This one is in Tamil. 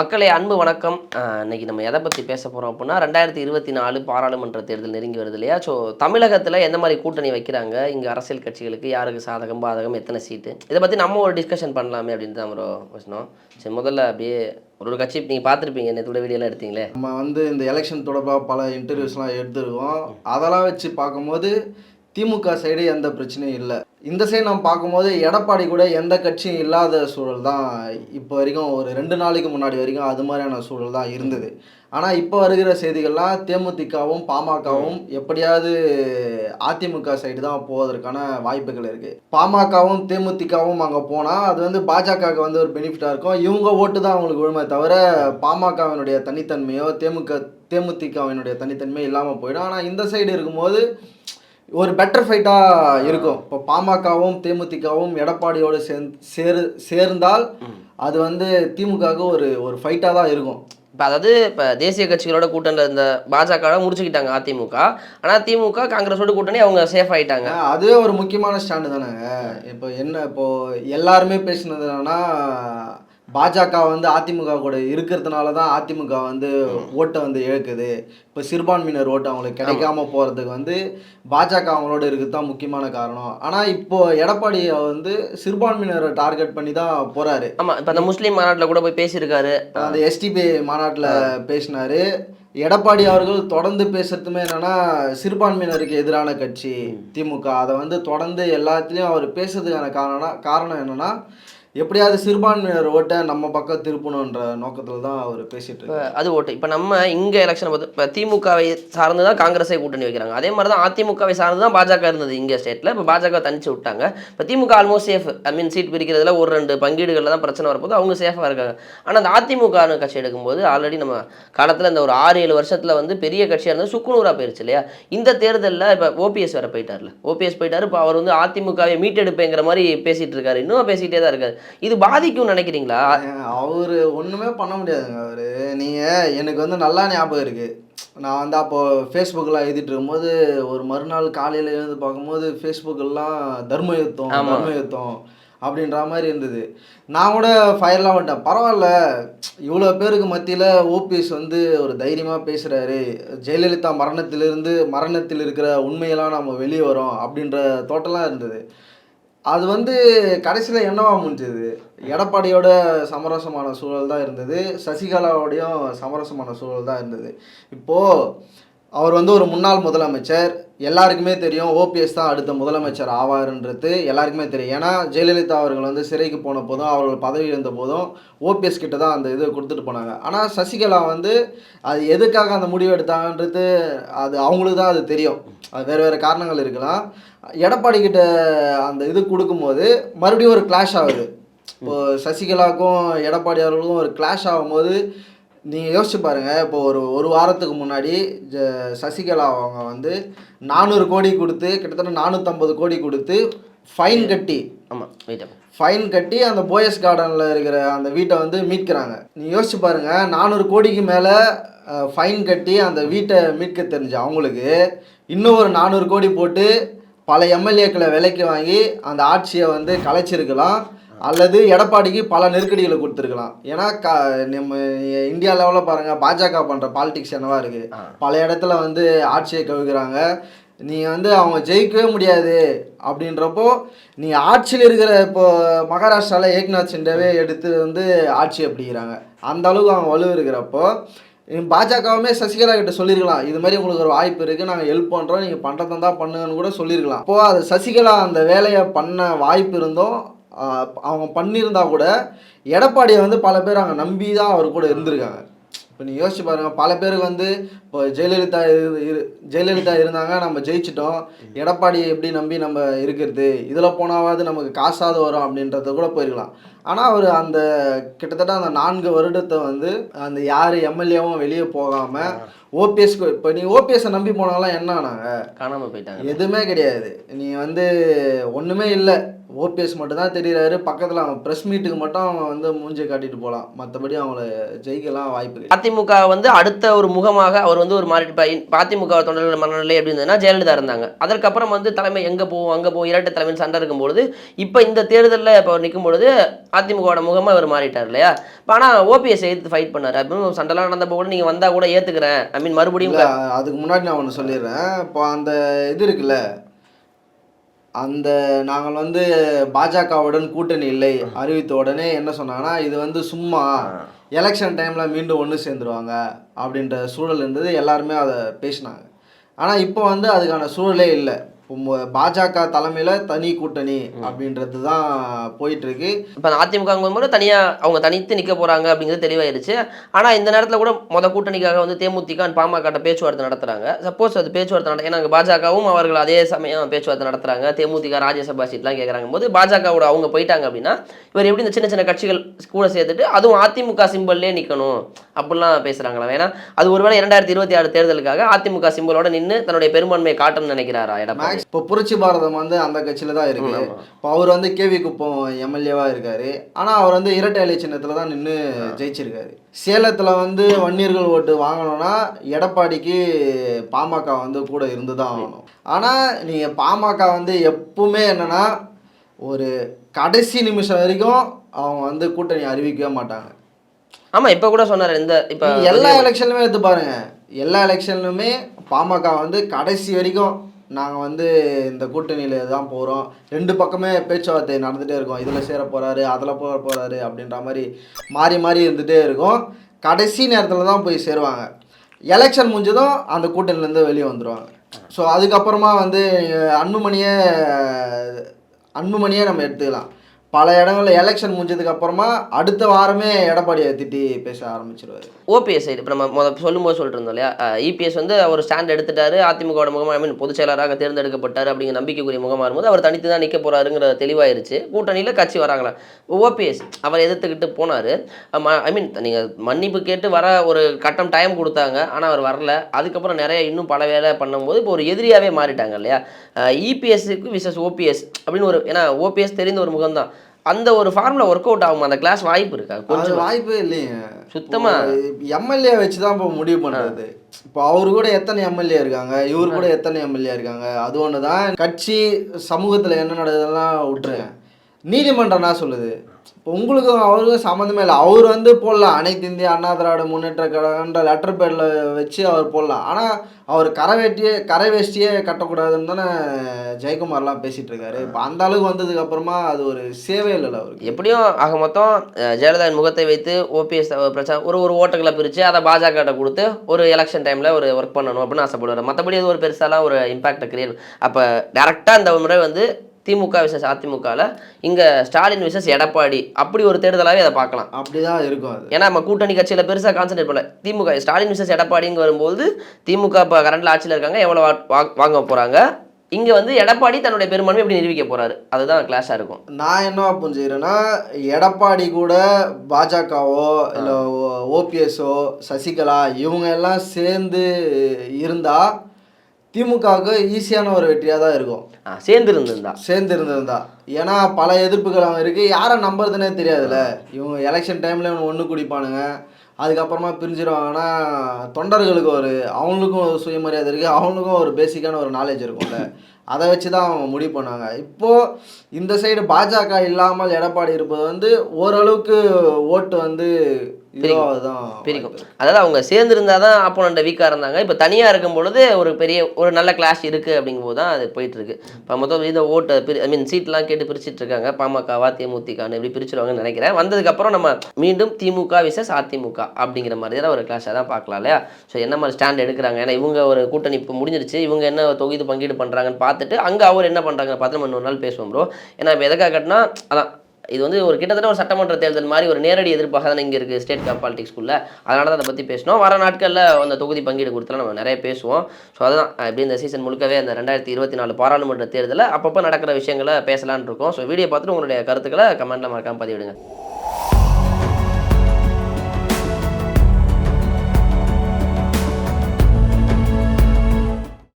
மக்களே அன்பு வணக்கம். அஹ் இன்னைக்கு நம்ம எதை பற்றி பேச போகிறோம் அப்படின்னா ரெண்டாயிரத்தி இருபத்தி நாலு பாராளுமன்ற தேர்தல் நெருங்கி வருது இல்லையா? ஸோ தமிழகத்தில் எந்த மாதிரி கூட்டணி வைக்கிறாங்க? இங்கே அரசியல் கட்சிகளுக்கு யாருக்கு சாதகம் பாதகம் எத்தனை சீட்டு? இதை பற்றி நம்ம ஒரு டிஸ்கஷன் பண்ணலாமே அப்படின்னு தான் ஒரு வச்சனோம் சரி முதல்ல அப்படியே ஒரு ஒரு கட்சி நீங்கள் பார்த்துருப்பீங்க நேற்று வீடியோலாம் எடுத்தீங்களே? நம்ம வந்து இந்த எலெக்ஷன் தொடர்பாக பல இன்டர்வியூஸ்லாம் எடுத்துருக்கோம். அதெல்லாம் வச்சு பார்க்கும்போது திமுக சைடு எந்த பிரச்சனையும் இல்லை. இந்த சைடு நம்ம பார்க்கும்போது எடப்பாடி கூட எந்த கட்சியும் இல்லாத சூழல் தான் இப்போ வரைக்கும் ஒரு ரெண்டு நாளைக்கு முன்னாடி வரைக்கும் அது மாதிரியான சூழல் தான் இருந்தது. ஆனால் இப்போ வருகிற செய்திகள்லாம் தேமுதிகவும் பாமகவும் எப்படியாவது அதிமுக சைடு தான் போவதற்கான வாய்ப்புகள் இருக்குது பாமகவும் தேமுதிகவும் அங்கே போனால் அது வந்து பாஜகவுக்கு வந்து ஒரு பெனிஃபிட்டாக இருக்கும். இவங்க ஓட்டு தான் அவங்களுக்கு விழுமே தவிர பாமகவினுடைய தனித்தன்மையோ தேமுக தேமுதிகவினுடைய தனித்தன்மையோ இல்லாமல் போயிடும். ஆனால் இந்த சைடு இருக்கும்போது ஒரு பெட்டர் ஃபைட்டாக இருக்கும். இப்போ பாமகவும் தேமுதிகவும் எடப்பாடியோடு சேர்ந்து சேரு சேர்ந்தால் அது வந்து திமுகவுக்கு ஒரு ஒரு ஃபைட்டாக தான் இருக்கும். இப்போ அதாவது இப்போ தேசிய கட்சிகளோட கூட்டணியில் இருந்த பாஜக முடிச்சுக்கிட்டாங்க அதிமுக. ஆனால் திமுக காங்கிரஸோட கூட்டணி அவங்க சேஃப் ஆயிட்டாங்க. ஆ, அதுவே ஒரு முக்கியமான ஸ்டாண்டு தானேங்க. இப்போ என்ன இப்போ எல்லாருமே பேசினது என்னன்னா பாஜக வந்து அதிமுக கூட இருக்கிறதுனால தான் அதிமுக வந்து ஓட்டை வந்து இழக்குது. இப்போ சிறுபான்மையினர் ஓட்டு அவங்களுக்கு கிடைக்காம போகிறதுக்கு வந்து பாஜக அவங்களோட இருக்கிறது தான் முக்கியமான காரணம். ஆனால் இப்போ எடப்பாடி வந்து சிறுபான்மையினரை டார்கெட் பண்ணி தான் போகிறாரு ஆமாம் இப்போ அந்த முஸ்லீம் மாநாட்டில் கூட போய் பேசியிருக்காரு. அந்த எஸ்டிபி மாநாட்டில் பேசினாரு. எடப்பாடி அவர்கள் தொடர்ந்து பேசுறதுமே என்னன்னா சிறுபான்மையினருக்கு எதிரான கட்சி திமுக. அதை வந்து தொடர்ந்து எல்லாத்துலேயும் அவர் பேசுறதுக்கான காரணம் காரணம் என்னன்னா எப்படியாவது சிறுபான்மையினர் ஓட்டை நம்ம பக்கம் திருப்பணுன்ற நோக்கத்தில் தான் அவர் பேசிட்டு அது ஓட்டு. இப்போ நம்ம இங்கே எலெக்ஷனை பார்த்து இப்போ திமுகவை சார்ந்து தான் காங்கிரஸை கூட்டணி வைக்கிறாங்க. அதே மாதிரி தான் அதிமுகவை சார்ந்து தான் பாஜக இருந்தது இங்கே ஸ்டேட்டில் இப்போ பாஜக தனிச்சு விட்டாங்க. இப்போ திமுக almost safe I mean seat பிரிக்கிறதுல ஒரு ரெண்டு பங்கீடுகளில் தான் பிரச்சனை வரப்போது அவங்க சேஃபாக இருக்காங்க. ஆனால் அந்த அதிமுக கட்சி எடுக்கும்போது ஆல்ரெடி நம்ம காலத்தில் இந்த ஒரு ஆறு ஏழு வருஷத்தில் வந்து பெரிய கட்சியாக இருந்தது சுக்குநூறாக போயிருச்சு இல்லையா? இந்த தேர்தலில் இப்போ ஓபிஎஸ் வேற போயிட்டார்ல. ஓபிஎஸ் போயிட்டாரு. இப்போ அவர் வந்து அதிமுகவை மீட்டெடுப்பேங்கிற மாதிரி பேசிட்டு இருக்காரு. இன்னும் பேசிக்கிட்டே தான் இருக்காரு. இது பாதிக்கும்னு நினைக்கிறீங்களா? அவர் ஒன்றுமே பண்ண முடியாதுங்க அவர். நீங்கள் எனக்கு வந்து நல்லா ஞாபகம் இருக்குது நான் வந்து அப்போது ஃபேஸ்புக்கெலாம் எழுதிட்டு இருக்கும்போது ஒரு மறுநாள் காலையில் எழுந்து பார்க்கும்போது ஃபேஸ்புக்கெல்லாம் தர்ம யுத்தம். தர்ம யுத்தம் அப்படின்ற மாதிரி இருந்தது. நான் கூட ஃபயர்லாம் விட்டேன் பரவாயில்ல. இவ்வளோ பேருக்கு மத்தியில் ஓபிஎஸ் வந்து ஒரு தைரியமாக பேசுகிறாரு ஜெயலலிதா மரணத்திலிருந்து மரணத்தில் இருக்கிற உண்மையெல்லாம் நம்ம வெளியே வரோம் அப்படின்ற தோட்டம்லாம் இருந்தது. அது வந்து கடைசியில் என்னவா முடிஞ்சது? எடப்பாடியோட சமரசமான சூழல் தான் இருந்தது. சசிகலாவோடையும் சமரசமான சூழல் தான் இருந்தது. இப்போது அவர் வந்து ஒரு முன்னாள் முதலமைச்சர். எல்லாருக்குமே தெரியும் ஓபிஎஸ் தான் அடுத்த முதலமைச்சர் ஆவாருன்றது எல்லாருக்குமே தெரியும். ஏன்னா ஜெயலலிதா அவர்கள் வந்து சிறைக்கு போன போதும் அவர்கள் பதவி இருந்த போதும் ஓபிஎஸ் கிட்ட தான் அந்த இது கொடுத்துட்டு போனாங்க. ஆனால் சசிகலா வந்து அது எதுக்காக அந்த முடிவு எடுத்தாங்கன்றது அது அவங்களுக்கு தான் அது தெரியும். அது வேறு வேறு காரணங்கள் இருக்கலாம். எடப்பாடி கிட்ட அந்த இது கொடுக்கும்போது மறுபடியும் ஒரு கிளாஷ் ஆகுது. இப்போது சசிகலாவுக்கும் எடப்பாடி அவர்களுக்கும் ஒரு கிளாஷ் ஆகும்போது நீங்கள் யோசிச்சு பாருங்கள் இப்போ ஒரு ஒரு வாரத்துக்கு முன்னாடி ஜ சசிகலா அவங்க வந்து நானூறு கோடி கொடுத்து கிட்டத்தட்ட நானூற்றம்பது கோடி கொடுத்து ஃபைன் கட்டி ஆமாம் ஃபைன் கட்டி அந்த போயஸ் கார்டனில் இருக்கிற அந்த வீட்டை வந்து மீட்கிறாங்க. நீ யோசிச்சு பாருங்க நானூறு கோடிக்கு மேலே ஃபைன் கட்டி அந்த வீட்டை மீட்க தெரிஞ்ச அவங்களுக்கு இன்னும் ஒரு நானூறு கோடி போட்டு பல எம்எல்ஏக்களை விலைக்கு வாங்கி அந்த ஆட்சியை வந்து கலைச்சிருக்கலாம். அல்லது எடப்பாடிக்கு பல நெருக்கடிகளை கொடுத்துருக்கலாம். ஏன்னா க நம்ம இந்தியா லெவலில் பாருங்கள் பாஜக பண்ணுற பாலிடிக்ஸ் என்னவா இருக்குது. பல இடத்துல வந்து ஆட்சியை கவிக்கிறாங்க. நீங்கள் வந்து அவங்க ஜெயிக்கவே முடியாது அப்படின்றப்போ நீ ஆட்சியில் இருக்கிற இப்போ மகாராஷ்டிராவில் ஏக்நாத் சிண்டேவே எடுத்து வந்து ஆட்சியை பிடிக்கிறாங்க. அந்த அளவுக்கு அவங்க வலு இருக்கிறப்போ பாஜகவுமே சசிகலா கிட்ட சொல்லியிருக்கலாம். இது மாதிரி உங்களுக்கு ஒரு வாய்ப்பு இருக்குது நாங்கள் ஹெல்ப் பண்ணுறோம் நீங்கள் பண்ணுறதா பண்ணுங்கன்னு கூட சொல்லியிருக்கலாம். அப்போது அது சசிகலா அந்த வேலையை பண்ண வாய்ப்பு இருந்தும் அவங்க பண்ணியிருந்தா கூட எடப்பாடியை வந்து பல பேர் அங்கே நம்பி தான் அவர் கூட இருந்திருக்காங்க. இப்போ நீ யோசிச்சு பாருங்க பல பேருக்கு வந்து இப்போ ஜெயலலிதா இரு- ஜெயலலிதா இருந்தாங்க நம்ம ஜெயிச்சிட்டோம். எடப்பாடி எப்படி நம்பி நம்ம இருக்கிறது? இதில் போனாவது நமக்கு காசாவது வரும் அப்படின்றத கூட போயிருக்கலாம். ஆனால் அவர் அந்த கிட்டத்தட்ட அந்த நான்கு வருடத்தை வந்து அந்த யார் எம்எல்ஏவும் வெளியே போகாமல் ஓபிஎஸ் இப்போ நீ ஓபிஎஸ்ஸை நம்பி போனாலாம் என்ன ஆனாங்க? காணாமல் போயிட்டாங்க. எதுவுமே கிடையாது. நீ வந்து ஒன்றுமே இல்லை. ஓபிஎஸ் மட்டும் தான் தெரியுறாரு. பக்கத்தில் அவன் ப்ரெஸ் மீட்டுக்கு மட்டும் அவன் வந்து மூஞ்சியை காட்டிட்டு போகலாம் மற்றபடி அவங்கள ஜெயிக்கலாம் வாய்ப்பு அதிமுக வந்து அடுத்த ஒரு முகமாக அவர் வந்து ஒரு மாறி அதிமுக தொண்டர்கள் மனநிலை எப்படி இருந்ததுன்னா ஜெயலலிதா இருந்தாங்க. அதற்கப்புறம் வந்து தலைமை எங்கே போவோம் அங்கே போவோம் இரட்டை தலைமைன்னு சண்டை இருக்கும்பொழுது இப்போ இந்த தேர்தலில் இப்போ அவர் நிற்கும் பொழுது அதிமுகவோட முகமாக அவர் மாறிட்டார் இல்லையா? இப்போ ஆனால் ஓபிஎஸ் எதிர்த்து ஃபைட் பண்ணார். அப்படின்னு சண்டைலாம் நடந்தப்போ கூட நீங்கள் வந்தால் கூட ஏற்றுக்கிறேன் ஐ மீன் மறுபடியும் அதுக்கு முன்னாடி நான் ஒன்று சொல்லிடுறேன். இப்போ அந்த இது இருக்குல்ல அந்த நாங்கள் வந்து பாஜகவுடன் கூட்டணி இல்லை அறிவித்த உடனே என்ன சொன்னாங்கன்னா இது வந்து சும்மா எலெக்ஷன் டைமில் மீண்டும் ஒன்று சேர்ந்துருவாங்க அப்படின்ற சூழல் இருந்தது. எல்லாருமே அதை பேசினாங்க. ஆனால் இப்போ வந்து அதுக்கான சூழலே இல்லை. பாஜக தலைமையில் தனி கூட்டணி அப்படின்றது தான் போயிட்டுருக்கு. இப்போ அதிமுக போது தனியாக அவங்க தனித்து நிற்க போகிறாங்க அப்படிங்கிறது தெளிவாயிருச்சு. ஆனால் இந்த நேரத்தில் கூட மொத கூட்டணிக்காக வந்து தேமுதிக and பாமக பேச்சுவார்த்தை நடத்துகிறாங்க சப்போஸ் அது பேச்சுவார்த்தை நட ஏன்னா பாஜகவும் அவர்கள் அதே சமயம் பேச்சுவார்த்தை நடத்துகிறாங்க தேமுதிக ராஜ்யசபா சீட்லாம் கேட்குறாங்க போது பாஜகவோட அவங்க போயிட்டாங்க அப்படின்னா இவர் எப்படி இந்த சின்ன சின்ன கட்சிகள் கூட சேர்த்துட்டு அதுவும் அதிமுக சிம்பல்லே நிற்கணும் அப்படிலாம் பேசுகிறாங்களா ஏன்னா அது ஒருவேளை இரண்டாயிரத்தி இருபத்தி ஆறு தேர்தலுக்காக அதிமுக சிம்பலோட நின்று தன்னுடைய பெரும்பான்மையை காட்டணும்னு நினைக்கிறாரா எடப்பாடி? இப்போ புரட்சி பாரதம் வந்து அந்த கட்சியில் தான் இருக்கு. இப்போ அவர் வந்து கேவி குப்பம் எம்எல்ஏவா இருக்காரு. ஆனால் அவர் வந்து இரட்டை இலை சின்னத்தில் தான் நின்று ஜெயிச்சிருக்காரு. சேலத்தில் வந்து வன்னியர்கள் ஓட்டு வாங்கணும்னா எடப்பாடிக்கு பாமக வந்து கூட இருந்து தான் ஆகணும். ஆனால் நீங்கள் பாமக வந்து எப்பவுமே என்னன்னா ஒரு கடைசி நிமிஷம் வரைக்கும் அவங்க வந்து கூட்டணி அறிவிக்கவே மாட்டாங்க. ஆமாம் இப்போ கூட சொன்னார் இந்த இப்போ எல்லா எலெக்ஷன்லுமே எடுத்து பாருங்க. எல்லா எலெக்ஷன்லுமே பாமக வந்து கடைசி வரைக்கும் நாங்கள் வந்து இந்த கூட்டணியில் தான் போகிறோம் ரெண்டு பக்கமே பேச்சுவார்த்தை நடந்துகிட்டே இருக்கும். இதில் சேர போகிறாரு அதில் போக போகிறாரு அப்படின்ற மாதிரி மாறி மாறி இருந்துகிட்டே இருக்கும். கடைசி நேரத்தில் தான் போய் சேருவாங்க. எலெக்ஷன் முடிஞ்சதும் அந்த கூட்டணியிலேருந்து வெளியே வந்துடுவாங்க ஸோ அதுக்கப்புறமா வந்து அன்புமணியை அன்புமணியே நம்ம எடுத்துக்கலாம். பல இடங்களில் எலெக்ஷன் முடிஞ்சதுக்கு அப்புறமா அடுத்த வாரமே எடப்பாடியை திட்டி பேச ஆரம்பிச்சிருவாரு. ஓபிஎஸ் சைடு இப்போ நம்ம மொதல் சொல்லும்போது சொல்லிட்டு இருந்தோம் இல்லையா இபிஎஸ் வந்து அவர் ஸ்டாண்ட் எடுத்துட்டாரு அதிமுகவோட முகமாக ஐ மீன் பொதுச் செயலராக தேர்ந்தெடுக்கப்பட்டார் அப்படிங்கிற நம்பிக்கைக்குரிய முகமாக இருக்கும்போது அவர் தனித்து தான் நிற்க போறாருங்கிற தெளிவாயிருச்சு. கூட்டணியில் கட்சி வராங்களா? ஓபிஎஸ் அவர் எதிர்த்துக்கிட்டு போனார். ஐ மீன் நீங்கள் மன்னிப்பு கேட்டு வர ஒரு கட்டம் டைம் கொடுத்தாங்க ஆனால் அவர் வரல. அதுக்கப்புறம் நிறைய இன்னும் பல வேலை பண்ணும்போது இப்போ ஒரு எதிரியாகவே மாறிட்டாங்க இல்லையா? இபிஎஸ்க்கு விசஸ் ஓபிஎஸ் அப்படின்னு ஒரு ஏன்னா ஓபிஎஸ் தெரிந்த ஒரு முகம்தான். அந்த ஒரு ஃபார்முலா ஒர்க் அவுட் ஆகும்? அந்த கிளாஸ் வாய்ப்பு இருக்கா? கொஞ்சம். வாய்ப்பே இல்லைங்க சுத்தமா. எம்எல்ஏ வச்சு தான் இப்போ முடிவு பண்றது. இப்போ அவரு கூட எத்தனை எம்எல்ஏ இருக்காங்க? இவரு கூட எத்தனை எம்எல்ஏ இருக்காங்க? அது ஒன்று தான் கட்சி சமூகத்தில் என்ன நடக்குதெல்லாம் விட்டுருங்க. நீதிமன்றம் என்ன சொல்லுது? உங்களுக்கும் அவருக்கும் சம்மந்தமே இல்லை. அவர் வந்து போடலாம். அனைத்து இந்திய அண்ணா திராவிட முன்னேற்ற கழகன்ற லெட்டர் பேரில் வச்சு அவர் போடலாம். ஆனால் அவர் கரை வேட்டியே கரை வேஷ்டியே கட்டக்கூடாதுன்னு தானே ஜெயக்குமார்லாம் பேசிட்டு இருக்காரு. இப்போ அந்த அளவுக்கு வந்ததுக்கு அப்புறமா அது ஒரு சேவை இல்லைல்ல அவருக்கு. எப்படியும் ஆக மொத்தம் அஹ், ஜெயலலிதாவின் முகத்தை வைத்து ஓபிஎஸ் பிரச்சனை ஒரு ஒரு ஓட்டுகளை பிரித்து அதை பாஜக கொடுத்து ஒரு எலெக்ஷன் டைமில் ஒரு ஒர்க் பண்ணணும் அப்படின்னு ஆசைப்படுவார். மற்றபடி அது ஒரு பெருசாலாம் ஒரு இம்பாக்டை கிரியேட் அப்போ டேரெக்டாக இந்த முறை வந்து திமுக விசஸ் அதிமுகவில் இங்கே ஸ்டாலின் விசஸ் எடப்பாடி. அப்படி ஒரு தேர்தலாகவே அதை பார்க்கலாம். அப்படிதான் இருக்கும் அது. ஏன்னா நம்ம கூட்டணி கட்சியில் பெருசாக கான்சென்ட்ரேட் பண்ணல. திமுக ஸ்டாலின் விசஸ் எடப்பாடிங்க வரும்போது திமுக இப்போ கரண்டில் ஆட்சியில் இருக்காங்க எவ்வளோ வாங்க போகிறாங்க இங்கே வந்து எடப்பாடி தன்னுடைய பெரும்பான்மை எப்படி நிரூபிக்க போகிறாரு அதுதான் கிளாஷாக இருக்கும். நான் என்ன புரிஞ்சுக்கிறேன்னா எடப்பாடி கூட பாஜகவோ இல்லை ஓபிஎஸ்ஓ சசிகலா இவங்க எல்லாம் சேர்ந்து இருந்தா திமுகவுக்கு ஈஸியான ஒரு வெற்றியாக தான் இருக்கும். சேர்ந்து இருந்திருந்தா சேர்ந்து இருந்திருந்தா ஏன்னா பல எதிர்ப்புகள் அவங்க இருக்கு. யாரை நம்புறதுனே தெரியாதுல்ல. இவங்க எலெக்ஷன் டைம்ல இவங்க ஒன்று குடிப்பானுங்க. அதுக்கப்புறமா பிரிஞ்சிருவாங்கன்னா தொண்டர்களுக்கு ஒரு அவங்களுக்கும் ஒரு சுயமரியாதை இருக்குது அவங்களுக்கும் ஒரு பேசிக்கான ஒரு நாலேஜ் இருக்கும்ல. அதை வச்சு தான் அவங்க முடிவு பண்ணாங்க. இப்போது இந்த சைடு பாஜக இல்லாமல் எடப்பாடி இருப்பது வந்து ஓரளவுக்கு ஓட்டு வந்து பிரிக்கும். அதாவது அவங்க சேர்ந்துருந்தா தான் அப்போனண்ட வீக்காக இருந்தாங்க. இப்போ தனியாக இருக்கும் பொழுது ஒரு பெரிய ஒரு நல்ல கிளாஸ் இருக்குது அப்படிங்கும்போது தான் அது போயிட்டு இருக்கு இப்போ மொத்தம் இந்த ஓட்டு பிரி ஐ மீன் சீட்லாம் கேட்டு பிரிச்சுட்டு இருக்காங்க. பாமகவா தேமுதிகான்னு இப்படி பிரிச்சிருவாங்கன்னு நினைக்கிறேன். வந்ததுக்கப்புறம் நம்ம மீண்டும் திமுக விசஸ் அதிமுக அப்படிங்கிற மாதிரி தான் ஒரு கிளாஸாக தான் பார்க்கலாம் இல்லையா? ஸோ என்ன மாதிரி ஸ்டாண்ட் எடுக்கிறாங்க? ஏன்னா இவங்க ஒரு கூட்டணி இப்போ முடிஞ்சிருச்சு. இவங்க என்ன தொகுதி பங்கீடு பண்ணுறாங்கன்னு பார்த்துட்டு அங்கே அவர் என்ன பண்ணுறாங்க பார்த்து நம்ம இன்னொரு நாள் பேசுவோம் ப்ரோ ஏன்னா இப்போ எதுக்காக கட்டினா அதான் இது வந்து ஒரு கிட்டத்தட்ட ஒரு சட்டமன்ற தேர்தல் மாதிரி ஒரு நேரடி எதிர்ப்பாக தானே இங்கே இருக்குது ஸ்டேட் கப் பாலிடிக்ஸ்குள்ளே அதனால தான் அதை பற்றி பேசினோம். வர நாட்களில் அந்த தொகுதி பங்கீடு கொடுத்தலாம் நம்ம நிறைய பேசுவோம். ஸோ அதுதான் இப்படி இந்த சீசன் முழுக்கவே அந்த ரெண்டாயிரத்தி இருபத்தி நாலு பாராளுமன்ற தேர்தலில் அப்பப்போ நடக்கிற விஷயங்களை பேசலான் இருக்கோம். ஸோ வீடியோ பார்த்துட்டு உங்களுடைய கருத்துக்களை கமெண்ட்டில் மறக்காமல் பதிவிடுங்க.